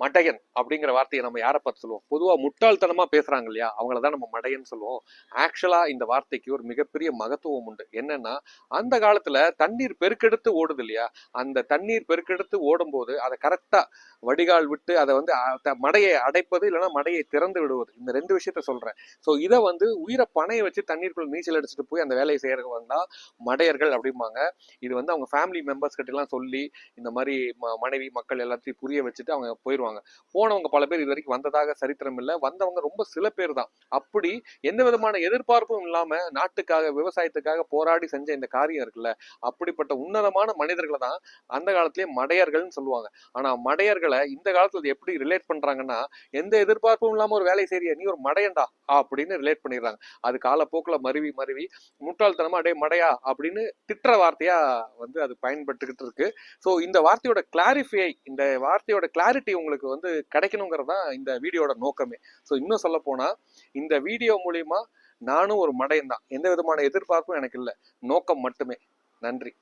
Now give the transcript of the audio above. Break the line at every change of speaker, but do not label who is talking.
மடையன் அப்படிங்கிற வார்த்தையை நம்ம யாரை பார்த்து சொல்லுவோம்? பொதுவாக முட்டாள்தனமாக பேசுகிறாங்க இல்லையா? அவங்கள தான் நம்ம மடையன் சொல்லுவோம். ஆக்சுவலாக இந்த வார்த்தைக்கு ஒரு மிகப்பெரிய மகத்துவம் உண்டு. என்னன்னா அந்த காலத்தில் தண்ணீர் பெருக்கெடுத்து ஓடுது இல்லையா? அந்த தண்ணீர் பெருக்கெடுத்து ஓடும்போது அதை கரெக்டாக வடிகால் விட்டு அதை வந்து த- மடையை அடைப்பது இல்லைன்னா மடையை திறந்து விடுவது. இந்த ரெண்டு விஷயத்த சொல்கிறேன் ஸோ இதை வந்து உயிரை பணையை வச்சு தண்ணீருக்குள்ள நீச்சல் அடிச்சுட்டு போய் அந்த வேலையை செய்கிறவங்க வந்தால் மடையர்கள் அப்படிம்பாங்க. இது வந்து அவங்க ஃபேமிலி மெம்பர்ஸ் கிட்டலாம் சொல்லி இந்த மாதிரி ம- மனைவி மக்கள் எல்லாத்தையும் புரிய வச்சுட்டு அவங்க போயிடுவாங்க போனவங்க பல பேர் இது வரைக்கும் வந்ததாக சரித்திரம் இல்லை. வந்தவங்க ரொம்ப சில பேர் தான். அப்படி எந்த விதமான எதிர்பார்ப்பும் இல்லாம நாட்டுக்காக விவசாயத்துக்காக போராடி செஞ்ச இந்த காரியம் இருக்குல்ல அப்படிப்பட்ட உன்னதமான மனிதர்களை தான் அந்த காலத்திலேயே மடையர்கள்னு சொல்லுவாங்க. ஆனா மடையர்களை இந்த காலத்துல எப்படி ரிலேட் பண்றாங்கன்னா எந்த எதிர்பார்ப்பும் இல்லாம ஒரு வேலை செய்ய நீ ஒரு மடையன்டா அப்படின்னு ரிலேட் பண்ணிடுறாங்க. அது காலப்போக்கில் மருவி மருவி முட்டாள்தனமா அடே மடையா அப்படின்னு திட்டுற வார்த்தையா வந்து அது பயன்பட்டுக்கிட்டு இருக்கு. ஸோ இந்த வார்த்தையோட கிளாரிஃபை இந்த வார்த்தையோட கிளாரிட்டி உங்களுக்கு வந்து கிடைக்கணுங்கிறது தான் இந்த வீடியோட நோக்கமே. ஸோ இன்னும் சொல்ல போனா இந்த வீடியோ மூலியமா நானும் ஒரு மடையன் தான். எந்த விதமான எதிர்பார்ப்பும் எனக்கு இல்லை. நோக்கம் மட்டுமே. நன்றி.